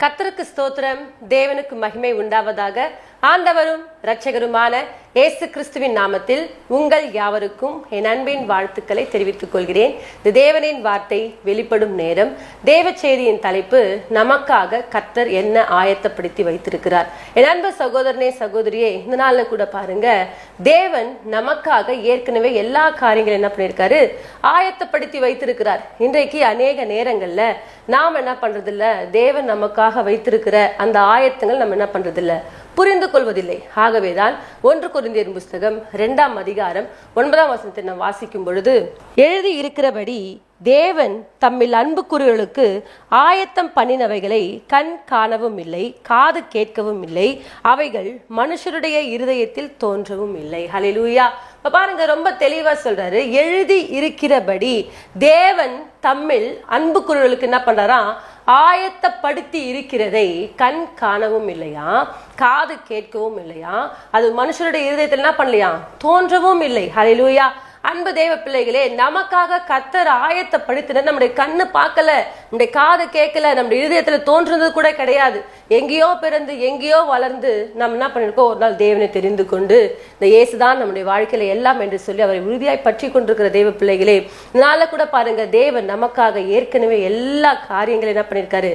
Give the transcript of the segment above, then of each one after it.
கத்தருக்கு ஸ்தோத்திரம் தேவனுக்கு மகிமை உண்டாவதாக ஆண்டவரும் இரட்சகருமான இயேசு கிறிஸ்துவின் நாமத்தில் உங்கள் யாவருக்கும் என் அன்பின் வாழ்த்துக்களை தெரிவித்துக் கொள்கிறேன். இந்த தேவனின் வார்த்தை வெளிப்படும் நேரம். தேவ செய்தியின் தலைப்பு நமக்காக கர்த்தர் என்ன ஆயத்தப்படுத்தி வைத்திருக்கிறார்? என் அன்பு சகோதரனே சகோதரியே இந்த நாள்ல கூட பாருங்க. தேவன் நமக்காக ஏற்கனவே எல்லா காரியங்களும் என்ன பண்ணியிருக்காரு? ஆயத்தப்படுத்தி வைத்திருக்கிறார். இன்றைக்கு அநேக நேரங்கள்ல நாம் என்ன பண்றதில்ல? தேவன் நமக்காக வைத்திருக்கிற அந்த ஆயத்தங்கள் நம்ம என்ன பண்றதில்ல? புரிந்து கொள்வதில்லை ஆகவேதான் ஒன்று குருந்தியர் புஸ்தகம் இரண்டாம் அதிகாரம் ஒன்பதாம் வசனத்தை நாம் வாசிக்கும் பொழுது எழுதி இருக்கிறபடி தேவன் தம்மில் அன்புக்குரியவர்களுக்கு ஆயத்தம் பண்ணினவைகளை கண் காணவும் இல்லை காது கேட்கவும் இல்லை அவைகள் மனுஷருடைய இருதயத்தில் தோன்றவும் இல்லை. ஹலிலூயா இப்போ பாருங்க ரொம்ப தெளிவா சொல்றாரு எழுதி இருக்கிறபடி தேவன் தம்மில் குரல்களுக்கு என்ன பண்றாராம் ஆயத்தப்படுத்தி இருக்கிறதை கண் காணவும் இல்லையா? காது கேட்கவும் இல்லையா? அது மனுஷனுடைய இருதயத்தில் என்ன பண்ணலையா? தோன்றவும் இல்லை. ஹalleluya. அன்பு தேவ பிள்ளைகளே நமக்காக கத்தர் ஆயத்தப்படுத்தின நம்முடைய கண்ணு பார்க்கல நம்முடைய காது கேட்கல நம்முடைய இருதயத்துல தோன்றுனது கூட கிடையாது. எங்கேயோ பிறந்து எங்கேயோ வளர்ந்து நம்ம என்ன பண்ணிருக்கோம்? ஒரு நாள் தேவனை தெரிந்து கொண்டு இந்த இயேசுதான் நம்முடைய வாழ்க்கையில எல்லாம் என்று சொல்லி அவரை உறுதியாய் பற்றி கொண்டிருக்கிற தேவ பிள்ளைகளே இதனால கூட பாருங்க தேவன் நமக்காக ஏற்கனவே எல்லா காரியங்களையும் என்ன பண்ணியிருக்காரு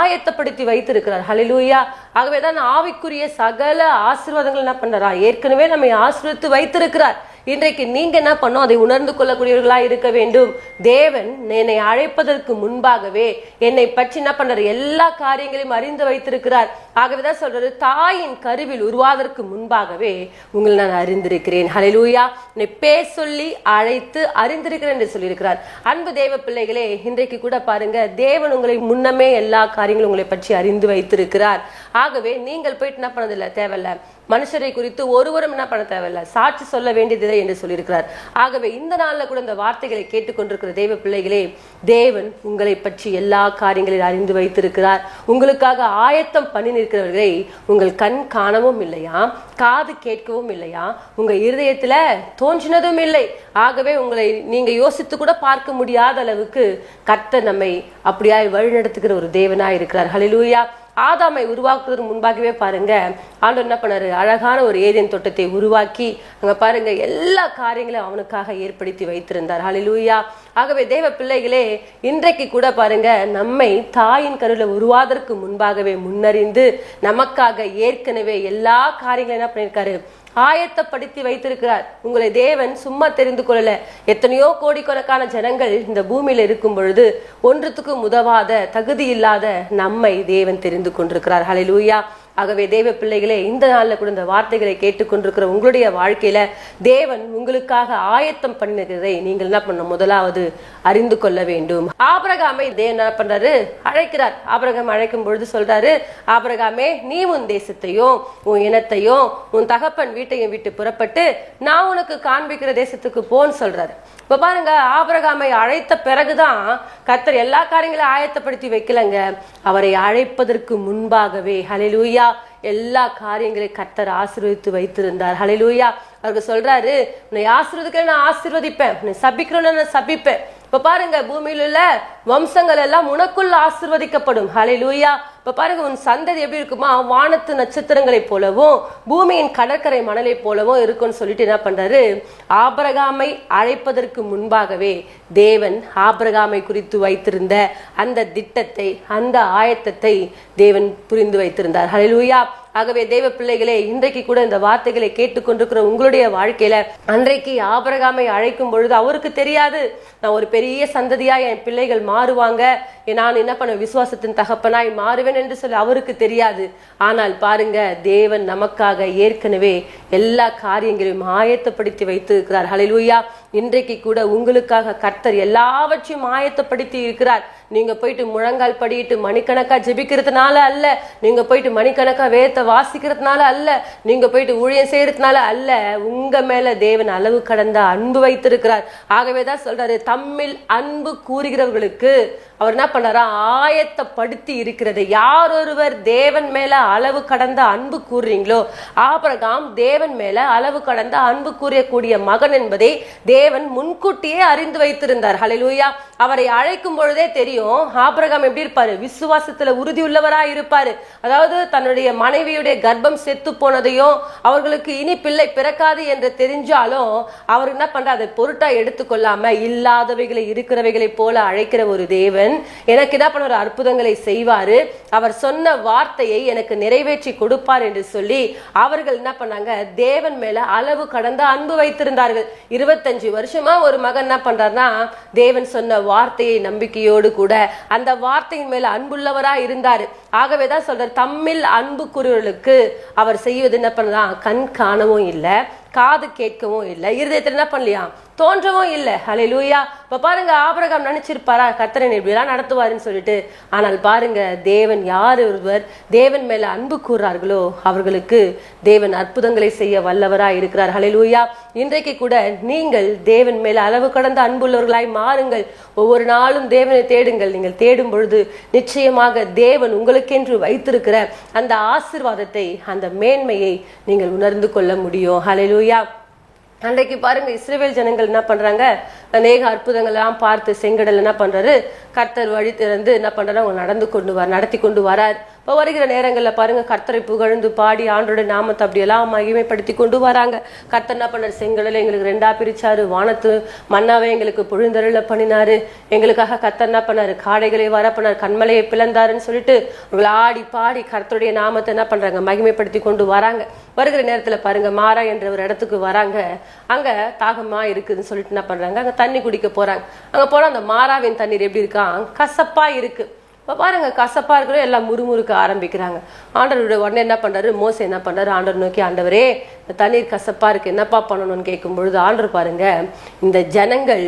ஆயத்தப்படுத்தி வைத்திருக்கிறார். ஹalleluya ஆகவேதான் ஆவிக்குரிய சகல ஆசீர்வாதங்கள் என்ன பண்றாரா? ஏற்கனவே நம்மை ஆசீர்வதித்து வைத்திருக்கிறார். இன்றைக்கு நீங்க என்ன பண்ணும் அதை உணர்ந்து கொள்ளக்கூடியவர்களா இருக்க வேண்டும். தேவன் என்னை அழைப்பதற்கு முன்பாகவே என்னை பற்றி என்ன பண்றாரு? எல்லா காரியங்களையும் அறிந்து வைத்திருக்கிறார். ஆகவேதான் சொல்றாரு தாயின் கருவில் உருவாவதற்கு முன்பாகவே உங்களை நான் அறிந்திருக்கிறேன். ஹalleluya என்னை பேர் சொல்லி அழைத்து அறிந்திருக்கிறேன் என்று சொல்லியிருக்கிறார். அன்பு தேவ பிள்ளைகளே இன்றைக்கு கூட பாருங்க தேவன் உங்களை முன்னமே எல்லா காரியங்களும் உங்களை பற்றி அறிந்து வைத்திருக்கிறார். ஆகவே நீங்கள் போயிட்டு என்ன பண்ணதில்லை? தேவையில்ல. மனுஷரை குறித்து ஒருவரும் என்ன பண்ண தேவையில்ல. சாட்சி சொல்ல வேண்டியது இல்லை என்று சொல்லியிருக்கிறார். ஆகவே இந்த நாளில் கூட இந்த வார்த்தைகளை கேட்டுக்கொண்டிருக்கிற தெய்வ பிள்ளைகளே தேவன் உங்களை பற்றி எல்லா காரியங்களையும் அறிந்து வைத்திருக்கிறார். உங்களுக்காக ஆயத்தம் பண்ணி நிற்கிறவர்களை உங்கள் கண் காணவும் இல்லையா? காது கேட்கவும் இல்லையா? உங்க இருதயத்துல தோன்றினதும் இல்லை. ஆகவே உங்களை நீங்க யோசித்து கூட பார்க்க முடியாத அளவுக்கு கர்த்தர் நம்மை அப்படியாய் வழிநடத்துகிற ஒரு தேவனாய் இருக்கிறார். ஹலிலூயா ஆதாமை உருவாக்குவதற்கு முன்பாகவே பாருங்க ஆண்டவர் என்ன பண்ணாரு? அழகான ஒரு ஏதேன் தோட்டத்தை உருவாக்கி அங்க பாருங்க எல்லா காரியங்களும் அவனுக்காக ஏற்படுத்தி வைத்திருந்தார். ஹலிலூயா ஆகவே தேவ பிள்ளைகளே இன்றைக்கு கூட பாருங்க நம்மை தாயின் கருவில் உருவாதற்கு முன்பாகவே முன்னறிந்து நமக்காக ஏற்கனவே எல்லா காரியங்களும் என்ன பண்ணியிருக்காரு? ஆயத்தப்படுத்தி வைத்திருக்கிறார். உங்களை தேவன் சும்மா தெரிந்து கொள்ளல. எத்தனையோ கோடிக்கணக்கான ஜனங்கள் இந்த பூமியில இருக்கும் பொழுது ஒன்றுத்துக்கு உதவாத தகுதி இல்லாத நம்மை தேவன் தெரிந்து கொண்டிருக்கிறார். ஹalleluya ஆகவே தேவ பிள்ளைகளே இந்த நாளில் கூட இந்த வார்த்தைகளை கேட்டுக்கொண்டிருக்கிற உங்களுடைய வாழ்க்கையில தேவன் உங்களுக்காக ஆயத்தம் பண்ணினதை நீங்கள் என்ன பண்ண முதலாவது அறிந்து கொள்ள வேண்டும். ஆபரகாமை தேவன் என்ன பண்றாரு? அழைக்கிறார். ஆபரகம் அழைக்கும் பொழுது சொல்றாரு ஆபரகாமே நீ உன் தேசத்தையும் உன் இனத்தையும் உன் தகப்பன் வீட்டையும் விட்டு புறப்பட்டு நான் உனக்கு காண்பிக்கிற தேசத்துக்கு போன்னு சொல்றாரு. இப்போ பாருங்க ஆபரகாமை அழைத்த பிறகுதான் கர்த்தர் எல்லா காரியங்களையும் ஆயத்தப்படுத்தி வைக்கலங்க. அவரை அழைப்பதற்கு முன்பாகவே ஹalleluya எல்லா காரியங்களையும் கர்த்தர் ஆசீர்வதித்து வைத்திருந்தார். ஹalleluya. அவருக்கு சொல்றாரு உன்னை ஆசீர்வதிக்கிற நான் ஆசீர்வதிப்பேன். உன்னை சபிக்கிறோன்னு நான் சபிப்பேன். இப்ப பாருங்க பூமியில உள்ள வம்சங்கள் எல்லாம் உனக்குள்ள ஆசிர்வதிக்கப்படும். ஹalleluya. இப்போ பாருங்க உன் சந்ததி எப்படி இருக்குமா? வானத்து நட்சத்திரங்களைப் போலவும் பூமியின் கடற்கரை மணலை போலவும் இருக்கும்னு சொல்லிட்டு என்ன பண்றாரு? ஆபரகாமை அழைப்பதற்கு முன்பாகவே தேவன் ஆபரகாமை குறித்து வைத்திருந்த அந்த திட்டத்தை அந்த ஆயத்தத்தை தேவன் புரிந்து வைத்திருந்தார். ஹலிலூயா ஆகவே தேவ பிள்ளைகளே இன்றைக்கு கூட இந்த வார்த்தைகளை கேட்டுக்கொண்டிருக்கிற உங்களுடைய வாழ்க்கையில அன்றைக்கு ஆபரகாமை அழைக்கும் பொழுது அவருக்கு தெரியாது. நான் ஒரு பெரிய சந்ததியா என் பிள்ளைகள் மாறுவாங்க. நான் என்ன பண்ண விசுவாசத்தின் தகப்பனாய் மாறுவேன் என்று சொல்லி அவருக்கு தெரியாது. ஆனால் பாருங்க தேவன் நமக்காக ஏற்கனவே எல்லா காரியங்களையும் ஆயத்தப்படுத்தி வைத்திருக்கிறார். ஹலிலூயா இன்றைக்கு கூட உங்களுக்காக கர்த்தர் எல்லாவற்றையும் ஆயத்தப்படுத்தி இருக்கிறார். நீங்க போயிட்டு முழங்கால் படிட்டு மணிக்கணக்கா ஜெபிக்கிறதுனால அல்ல நீங்க போயிட்டு மணிக்கணக்கா வேத்த வாசிக்கிறதுனால அல்ல நீங்க போயிட்டு ஊழியம் செய்யறதுனால அல்ல உங்க மேல தேவன் அளவு கடந்த அன்பு வைத்திருக்கிறார். ஆகவே தான் சொல்றாரு தம்மில் அன்பு கூறுகிறவர்களுக்கு அவர் என்ன பண்ணாரா? ஆயத்தப்படுத்தி இருக்கிறது. யார் ஒருவர் தேவன் மேல அளவு கடந்த அன்பு கூறுறீங்களோ ஆபிரகாம் தேவன் மேல அளவு கடந்த அன்பு கூறியக்கூடிய மகன் என்பதை தேவன் முன்கூட்டியே அறிந்து வைத்திருந்தார். ஹalleluya அவரை அழைக்கும் பொழுதே தெரியும் ஆபிரகாம் எப்படி இருப்பாரு? விசுவாசத்துல உறுதி உள்ளவரா இருப்பாரு. அதாவது தன்னுடைய மனைவியுடைய கர்ப்பம் செத்து போனதையும் அவர்களுக்கு இனி பிள்ளை பிறக்காது என்று தெரிஞ்சாலும் அவர் என்ன பண்ற அதை பொருட்டா எடுத்துக்கொள்ளாம இல்லாதவைகளை இருக்கிறவைகளை போல அழைக்கிற ஒரு தேவன். எனக்கு என்ன பண்ண அற்புதங்களை செய்வாரு. அவர் சொன்ன வார்த்தையை எனக்கு நிறைவேற்றி கொடுப்பார் என்று சொல்லி அவர்கள் என்ன பண்ணாங்க? தேவன் மேல அளவு கடந்த அன்பு வைத்திருந்தார்கள். இருபத்தஞ்சு வருஷமா ஒரு மகன் என்ன பண்றாருன்னா தேவன் சொன்ன வார்த்தையை நம்பிக்கையோடு கூட அந்த வார்த்தையின் மேல அன்புள்ளவரா இருந்தாரு. ஆகவே தான் சொல்றார் தம்மில் அன்பு கூறுவர்களுக்கு அவர் செய்வது என்ன பண்ணலாம் கண் காணவும் இல்லை. காது கேட்கவும் இல்லை இருதயத்தில் என்ன பண்ணலையா? தோன்றவும் இல்லை. ஹலே லூயா இப்போ பாருங்க ஆபரகம் நினைச்சிருப்பாரா? கத்தரன் இப்படிலாம் நடத்துவாருன்னு சொல்லிட்டு. ஆனால் பாருங்க தேவன் யார் ஒருவர் தேவன் மேல அன்பு கூறுறார்களோ அவர்களுக்கு தேவன் அற்புதங்களை செய்ய வல்லவரா இருக்கிறார். ஹலே லூயா இன்றைக்கு கூட நீங்கள் தேவன் மேல அளவு கடந்த அன்புள்ளவர்களாய் மாறுங்கள். ஒவ்வொரு நாளும் தேவனை தேடுங்கள். நீங்கள் தேடும் பொழுது நிச்சயமாக தேவன் உங்களுக்கென்று வைத்திருக்கிற அந்த ஆசிர்வாதத்தை அந்த மேன்மையை நீங்கள் உணர்ந்து கொள்ள முடியும். ஹalleluya அன்றைக்கு பாருங்க இஸ்ரேல் ஜனங்கள் என்ன பண்றாங்க? அநேக அற்புதங்கள்லாம் பார்த்து செங்கடல் என்ன பண்றாரு? கர்த்தர் வழி திறந்து என்ன பண்றாரு? அவங்க நடந்து கொண்டு வர நடத்தி கொண்டு வரார். இப்போ வருகிற நேரங்களில் பாருங்க கர்த்தரை புகழ்ந்து பாடி ஆண்டோட நாமத்தை அப்படியெல்லாம் மகிமைப்படுத்தி கொண்டு வராங்க. கர்த்தர் என்ன பண்ணார்? செங்கடலை எங்களுக்கு ரெண்டா பிரிச்சாரு. வானத்து மன்னாவை எங்களுக்கு புழுந்தருள பண்ணினாரு. எங்களுக்காக கர்த்தர் என்ன பண்ணாரு? காடைகளை வர பண்ணார். கண்மலையை பிளந்தாருன்னு சொல்லிட்டு உங்களை ஆடி பாடி கர்த்தருடைய நாமத்தை என்ன பண்றாங்க? மகிமைப்படுத்தி கொண்டு வராங்க. வருகிற நேரத்தில் பாருங்க மாறா என்ற ஒரு இடத்துக்கு வராங்க. அங்க தாகமா இருக்குதுன்னு சொல்லிட்டு என்ன பண்றாங்க? அங்க தண்ணி குடிக்க போறாங்க. அங்க போனா அந்த மாறாவின் தண்ணீர் எப்படி இருக்கான் கசப்பா இருக்கு. இப்போ பாருங்கள் கசப்பாக இருக்கிற எல்லாம் முறுமுறுக்க ஆரம்பிக்கிறாங்க. ஆண்டவருடைய உடனே என்ன பண்ணுறாரு மோச என்ன பண்ணுறாரு ஆண்டவர் நோக்கி ஆண்டவரே இந்த தண்ணீர் கசப்பாக இருக்குது என்னப்பா பண்ணணும்னு கேட்கும் பொழுது ஆண்டர் பாருங்க இந்த ஜனங்கள்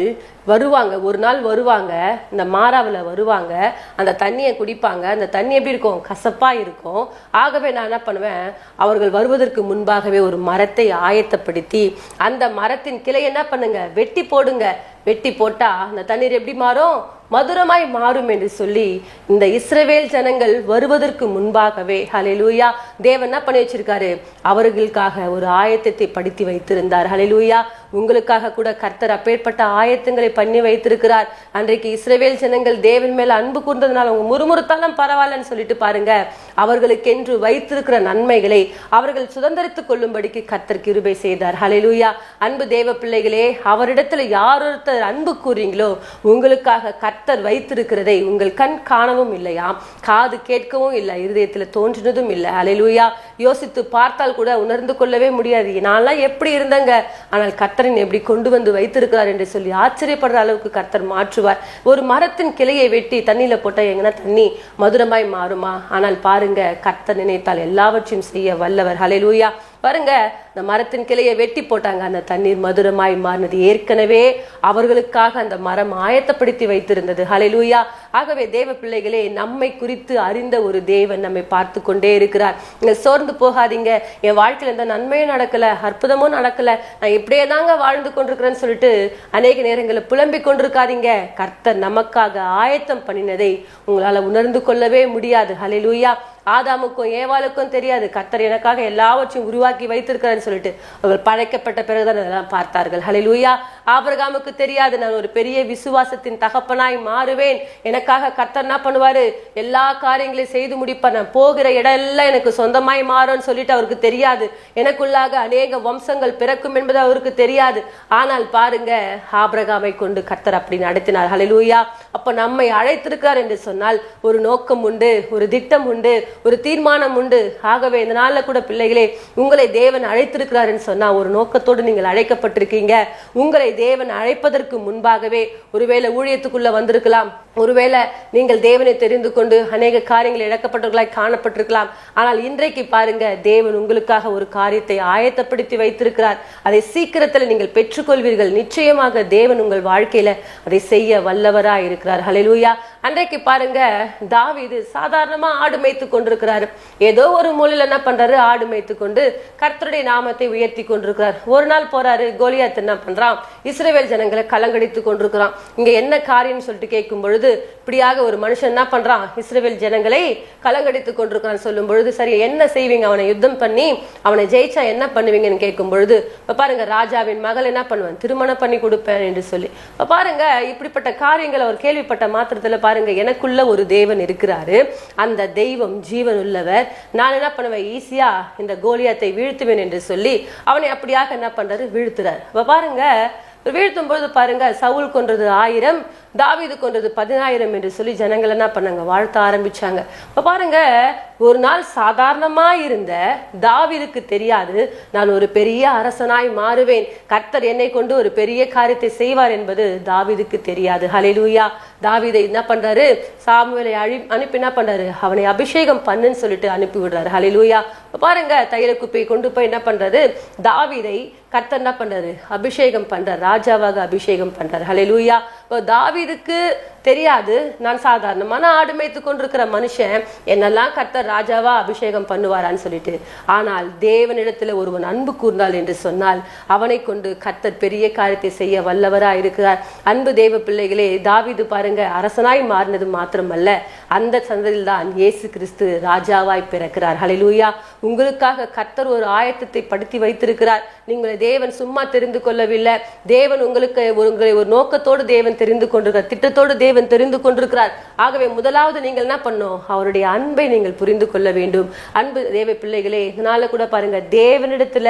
வருவாங்க ஒரு நாள் வருவாங்க இந்த மாறாவில் வருவாங்க அந்த தண்ணியை குடிப்பாங்க அந்த தண்ணி எப்படி இருக்கும்? கசப்பாக இருக்கும். ஆகவே நான் என்ன பண்ணுவேன்? அவர்கள் வருவதற்கு முன்பாகவே ஒரு மரத்தை ஆயத்தப்படுத்தி அந்த மரத்தின் கிளை என்ன பண்ணுங்க? வெட்டி போடுங்க. வெட்டி போட்டால் அந்த தண்ணீர் எப்படி மாறும்? மதுரமாய் மாறும் என்று சொல்லி இந்த இஸ்ரவேல் ஜனங்கள் வருவதற்கு முன்பாகவே ஹலெலூயா தேவன் என்ன பண்ணி வச்சிருக்காரு? அவர்களுக்காக ஒரு ஆயத்தத்தை படித்து வைத்திருந்தார். ஹலெலூயா உங்களுக்காக கூட கர்த்தர் அப்பேற்பட்ட ஆயத்தங்களை பண்ணி வைத்திருக்கிறார். அன்றைக்கு இஸ்ரவேல் ஜனங்கள் தேவன் மேல அன்பு கூர்ந்ததுனால அவங்க முறுமுறுத்தாலும் பரவாயில்லன்னு சொல்லிட்டு பாருங்க. அவர்களுக்கென்று வைத்திருக்கிற நன்மைகளை அவர்கள் சுதந்திரித்துக் கொள்ளும்படிக்கு கர்த்தர் கிருபை செய்தார். ஹலெலூயா அன்பு தேவ பிள்ளைகளே அவரிடத்துல யார் ஒருத்தர் அன்பு கூறீங்களோ உங்களுக்காக கர்த்தர் கர்த்தர் வைத்திருக்கிறதை உங்கள் கண் காணவும் இல்லையா? காது கேட்கவும் இல்லை. இருதயத்தில் தோன்றினதும் இல்லை. அலையிலூயா யோசித்து பார்த்தால் கூட உணர்ந்து கொள்ளவே முடியாது. நான்லாம் எப்படி இருந்தேங்க? ஆனால் கர்த்தரின் எப்படி கொண்டு வந்து வைத்திருக்கிறார் என்று சொல்லி ஆச்சரியப்படுற அளவுக்கு கர்த்தர் மாற்றுவார். ஒரு மரத்தின் கிளையை வெட்டி தண்ணியில் போட்டால் எங்கன்னா தண்ணி மதுரமாய் மாறுமா? ஆனால் பாருங்க கர்த்தர் நினைத்தால் எல்லாவற்றையும் செய்ய வல்லவர். அலையிலூயா பாருங்க இந்த மரத்தின் கிளையை வெட்டி போட்டாங்க. அந்த தண்ணீர் மதுரமாய் மாறினது. ஏற்கனவே அவர்களுக்காக அந்த மரம் ஆயத்தப்படுத்தி வைத்திருந்தது. ஹalleluya ஆகவே தேவ பிள்ளைகளே நம்மை குறித்து அறிந்த ஒரு தேவன் நம்மை பார்த்து கொண்டே இருக்கிறார். நீங்க சோர்ந்து போகாதீங்க. என் வாழ்க்கையில எந்த நன்மையும் நடக்கல அற்புதமும் நடக்கல. நான் இப்படியே தாங்க வாழ்ந்து கொண்டிருக்கிறேன்னு சொல்லிட்டு அநேக நேரங்களில் புலம்பிக் கொண்டிருக்காதீங்க. கர்த்தர் நமக்காக ஆயத்தம் பண்ணினதை உங்களால உணர்ந்து கொள்ளவே முடியாது. ஹலிலூயா ஆதாமுக்கும் ஏவாளுக்கும் தெரியாது. கர்த்தர் எனக்காக எல்லாவற்றையும் உருவாக்கி வைத்திருக்கிறான்னு சொல்லிட்டு அவர்கள் பழைக்கப்பட்ட பிறகுதான் அதெல்லாம் பார்த்தார்கள். ஹலிலூயா ஆபிரகாமுக்கு தெரியாது. நான் ஒரு பெரிய விசுவாசத்தின் தகப்பனாய் மாறுவேன். எனக்காக கர்த்தர் என்ன பண்ணுவாரு? எல்லா காரியங்களையும் செய்து முடிப்பேன் நான் போகிற இடம் எல்லாம் எனக்கு சொந்தமாய் மாறும்னு சொல்லிட்டு அவருக்கு தெரியாது. எனக்குள்ளாக அநேக வம்சங்கள் பிறக்கும் என்பது அவருக்கு தெரியாது. ஆனால் பாருங்க ஆபிரகாமை கொண்டு கர்த்தர் அப்படி நடத்தினார். ஹalleluya அப்ப நம்மை அழைத்திருக்கிறார் என்று சொன்னால் ஒரு நோக்கம் உண்டு ஒரு திட்டம் உண்டு ஒரு தீர்மானம் உண்டு. ஆகவே இந்த நாளில் கூட பிள்ளைகளே உங்களை தேவன் அழைத்திருக்கிறார் சொன்னா ஒரு நோக்கத்தோடு நீங்கள் அழைக்கப்பட்டிருக்கீங்க. உங்களை தேவன் அழைப்பதற்கு முன்பாகவே ஒருவேளை ஊழியத்துக்குள்ள வந்திருக்கலாம். ஒருவேளை நீங்கள் தேவனை தெரிந்து கொண்டு அநேக காரியங்கள் இழக்கப்பட்டவர்களாய் காணப்பட்டிருக்கலாம். ஆனால் இன்றைக்கு பாருங்க தேவன் உங்களுக்காக ஒரு காரியத்தை ஆயத்தப்படுத்தி வைத்திருக்கிறார். அதை சீக்கிரத்தில் நீங்கள் பெற்றுக்கொள்வீர்கள். நிச்சயமாக தேவன் உங்கள் வாழ்க்கையில அதை செய்ய வல்லவராய் இருக்கிறார். ஹalleluya அன்றைக்கு பாருங்க தாவிது சாதாரணமா ஆடு மேய்த்து கொண்டிருக்கிறாரு. ஏதோ ஒரு மூலையில என்ன பண்றாரு? ஆடு மேய்த்து கொண்டு கர்த்தருடைய நாமத்தை உயர்த்தி கொண்டிருக்கிறார். ஒரு நாள் போறாரு கோலியாத் என்ன பண்றான்? இஸ்ரேவேல் ஜனங்களை கலங்கடித்து கொண்டிருக்கிறான். இங்க என்ன காரியம்னு சொல்லிட்டு கேட்கும் பொழுது இப்படியாக ஒரு மனுஷன் என்ன பண்றான்? இஸ்ரேவேல் ஜனங்களை கலங்கடித்து கொண்டிருக்கான் சொல்லும் பொழுது சரி என்ன செய்வீங்க? அவனை யுத்தம் பண்ணி அவனை ஜெயிச்சா என்ன பண்ணுவீங்கன்னு கேட்கும் பொழுது பாருங்க ராஜாவின் மகள் என்ன பண்ணுவான்? திருமணம் பண்ணி கொடுப்பேன் என்று சொல்லி. பாருங்க இப்படிப்பட்ட காரியங்களை அவர் கேள்விப்பட்ட மாத்திரத்துல பாருங்க எனக்குள்ள ஒரு தேவன் இருக்கிறாரு. அந்த தெய்வம் ஜீவன் உள்ளவர் நான் என்ன பண்ணுவேன்? ஈஸியா இந்த கோலியாத்தை வீழ்த்துவேன் என்று சொல்லி அவனை அப்படியாக என்ன பண்றாரு? வீழ்த்துறாரு. அப்ப பாருங்க வீழ்த்தும் பொழுது பாருங்க சவுல் கொன்றது ஆயிரம் தாவீது கொன்றது பதினாயிரம் என்று சொல்லி ஜனங்கள் என்ன பண்ணாங்க? வாழ்த்த ஆரம்பிச்சாங்க. இப்ப பாருங்க ஒரு நாள் சாதாரணமா இருந்த தாவிதுக்கு தெரியாது நான் ஒரு பெரிய அரசனாய் மாறுவேன். கர்த்தர் என்னை கொண்டு ஒரு பெரிய காரியத்தை செய்வார் என்பது தாவிதுக்கு தெரியாது. ஹலெலூயா தாவிதை என்ன பண்றாரு? சாமுவேலை அழி அனுப்பி என்ன பண்றாரு? அவனை அபிஷேகம் பண்ணுன்னு சொல்லிட்டு அனுப்பி விடுறாரு ஹலெலூயா பாருங்க தைல குப்பையை கொண்டு போய் என்ன பண்றாரு தாவிதை கர்த்தர் என்ன பண்ணுறாரு அபிஷேகம் பண்ணுறார் ராஜாவாக அபிஷேகம் பண்ணுறார் ஹலே லூயா இப்போ தாவிதுக்கு தெரியாது. நான் சாதாரணமான ஆடு மேய்த்து கொண்டிருக்கிற மனுஷன். என்னெல்லாம் கர்த்தர் ராஜாவா அபிஷேகம் பண்ணுவாரான்னு சொல்லிட்டு. ஆனால் தேவனிடத்தில் ஒருவன் அன்பு கூர்ந்தால் என்று சொன்னால் அவனை கொண்டு கர்த்தர் பெரிய காரியத்தை செய்ய வல்லவரா இருக்கிறார். அன்பு தேவ பிள்ளைகளே தாவிது பாருங்க அரசனாய் மாறினது மாத்திரமல்ல. அந்த சந்ததியில் தான் இயேசு கிறிஸ்து ராஜாவாய் பிறக்கிறார். ஹலிலூயா உங்களுக்காக கர்த்தர் ஒரு ஆயத்தத்தை படுத்தி வைத்திருக்கிறார். நீங்கள் தேவன் சும்மா தெரிந்து கொள்ளவில்லை. தேவன் உங்களுக்கு ஒரு- உங்களை ஒரு நோக்கத்தோடு தேவன் தெரிந்து கொண்டிருக்கிறார். திட்டத்தோடு தேவன் தெரிந்து கொண்டிருக்கிறார். ஆகவே முதலாவது நீங்கள் என்ன பண்ணும் அவருடைய அன்பை நீங்கள் புரிந்து கொள்ள வேண்டும். அன்பு தேவ பிள்ளைகளே இதனால கூட பாருங்க தேவனிடத்துல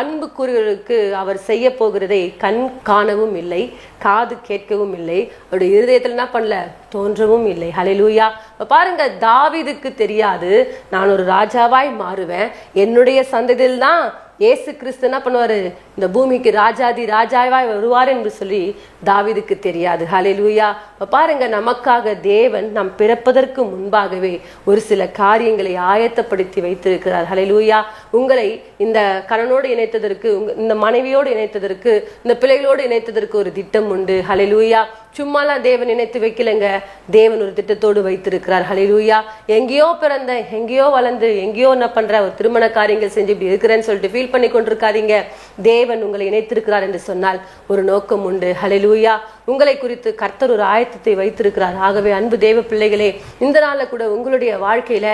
அன்பு கூறுகளுக்கு அவர் செய்ய போகிறதை கண் காணவும் இல்லை காது கேட்கவும் இல்லை. அவருடைய இருதயத்துல என்ன பண்ணல? தோன்றவும் இல்லை. ஹலெலூயா பாருங்க தாவிதுக்கு தெரியாது நான் ஒரு ராஜாவாய் மாறுவேன். என்னுடைய சந்ததியில் தான் இயேசு கிறிஸ்து என்ன பண்ணுவாரு? இந்த பூமிக்கு ராஜாதி ராஜாவாய் வருவார் என்று சொல்லி தாவிதுக்கு தெரியாது. ஹalleluya பாருங்க நமக்காக தேவன் நாம் பிறப்பதற்கு முன்பாகவே ஒரு சில காரியங்களை ஆயத்தப்படுத்தி வைத்திருக்கிறார். ஹலெலூயா உங்களை இந்த கணனோடு இணைத்ததற்கு இந்த மனைவியோடு இணைத்ததற்கு இந்த பிள்ளைகளோடு இணைத்ததற்கு ஒரு திட்டம் உண்டு. ஹலெலூயா சும்மாலாம் தேவன் இணைத்து வைக்கலைங்க. தேவன் ஒரு திட்டத்தோடு வைத்திருக்கிறார். ஹalleluya. எங்கேயோ பிறந்த எங்கேயோ வளர்ந்து எங்கேயோ என்ன பண்ற ஒரு திருமண காரியங்கள் செஞ்சு இப்படி இருக்கிறேன்னு சொல்லிட்டு ஃபீல் பண்ணி கொண்டிருக்காதீங்க. தேவன் உங்களை இணைத்திருக்கிறார் என்று சொன்னால் ஒரு நோக்கம் உண்டு. ஹalleluya. உங்களை குறித்து கர்த்தர் ஒரு ஆயத்தத்தை வைத்திருக்கிறார். ஆகவே அன்பு தேவ பிள்ளைகளே இந்த நாளில் கூட உங்களுடைய வாழ்க்கையில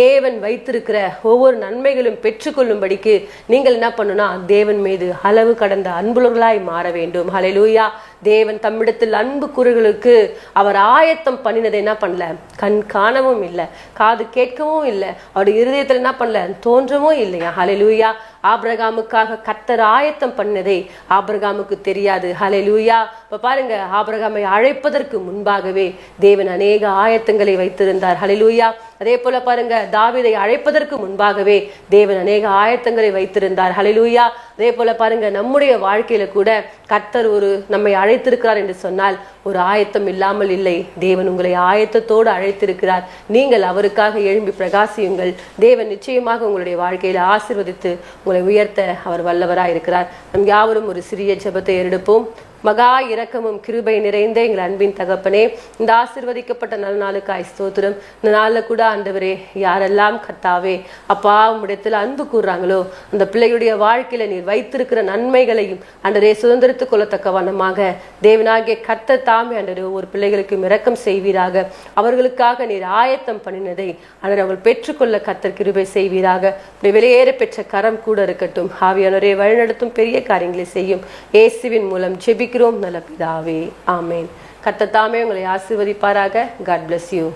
தேவன் வைத்திருக்கிற ஒவ்வொரு நன்மைகளும் பெற்றுக்கொள்ளும்படிக்கு நீங்கள் என்ன பண்ணணும்னா தேவன் மீது அளவு கடந்த அன்புலர்களாய் மாற வேண்டும். ஹalleluya தேவன் தம்மிடத்தில் அன்பு குறுகளுக்கு அவர் ஆயத்தம் பண்ணினதை என்ன பண்ணல? கண் காணவும் இல்லை காது கேட்கவும் இல்லை அவருடைய இருதயத்தில் என்ன பண்ணல? தோன்றவும் இல்லையா? ஹalleluya ஆபிரகாமுக்காக கத்தர் ஆயத்தம் பண்ணதை ஆபிரகாமுக்கு தெரியாது. ஹalleluya இப்ப பாருங்க ஆபிரகாமை அழைப்பதற்கு முன்பாகவே தேவன் அநேக ஆயத்தங்களை வைத்திருந்தார். ஹalleluya அதே போல பாருங்க தாவிதை அழைப்பதற்கு முன்பாகவே தேவன் அநேக ஆயத்தங்களை வைத்திருந்தார். ஹலிலூயா அதே போல பாருங்க நம்முடைய வாழ்க்கையில கூட கர்த்தர் ஒரு நம்மை அழைத்திருக்கிறார் என்று சொன்னால் ஒரு ஆயத்தம் இல்லாமல் இல்லை. தேவன் உங்களை ஆயத்தத்தோடு அழைத்திருக்கிறார். நீங்கள் அவருக்காக எழும்பி பிரகாசியுங்கள். தேவன் நிச்சயமாக உங்களுடைய வாழ்க்கையில ஆசிர்வதித்து உங்களை உயர்த்த அவர் வல்லவராய் இருக்கிறார் நம் யாவரும் ஒரு சிறிய ஜபத்தை எடுப்போம் மகா இரக்கமும் கிருபை நிறைந்த எங்கள் அன்பின் தகப்பனே இந்த ஆசிர்வதிக்கப்பட்ட நல்ல நாளுக்கு ஐஸ்தோத்திரம் இந்த நாளில் கூட ஆண்டவரே யாரெல்லாம் கத்தாவே அப்பா உம்மிடத்தில் அன்பு கூறுறாங்களோ அந்த பிள்ளையுடைய வாழ்க்கையில நீர் வைத்திருக்கிற நன்மைகளையும் அன்றரே சுதந்திரத்துக் கொள்ளத்தக்க வண்ணமாக தேவனாகிய கத்த தாமே அன்றரே ஒரு பிள்ளைகளுக்கும் இரக்கம் செய்வீராக. அவர்களுக்காக நீர் ஆயத்தம் பண்ணினதை அன்றரை அவர்கள் பெற்றுக்கொள்ள கத்தர் கிருபை செய்வீராக. வெளியேற பெற்ற கரம் கூட இருக்கட்டும். ஆவியானோரே வழிநடத்தும் பெரிய காரியங்களை செய்யும். இயேசுவின் மூலம் ஜெபிக்கிறோம். நல்ல பிதாவே ஆமேன். கத்தத்தாமே உங்களை ஆசீர்வதிப்பாராக. God bless you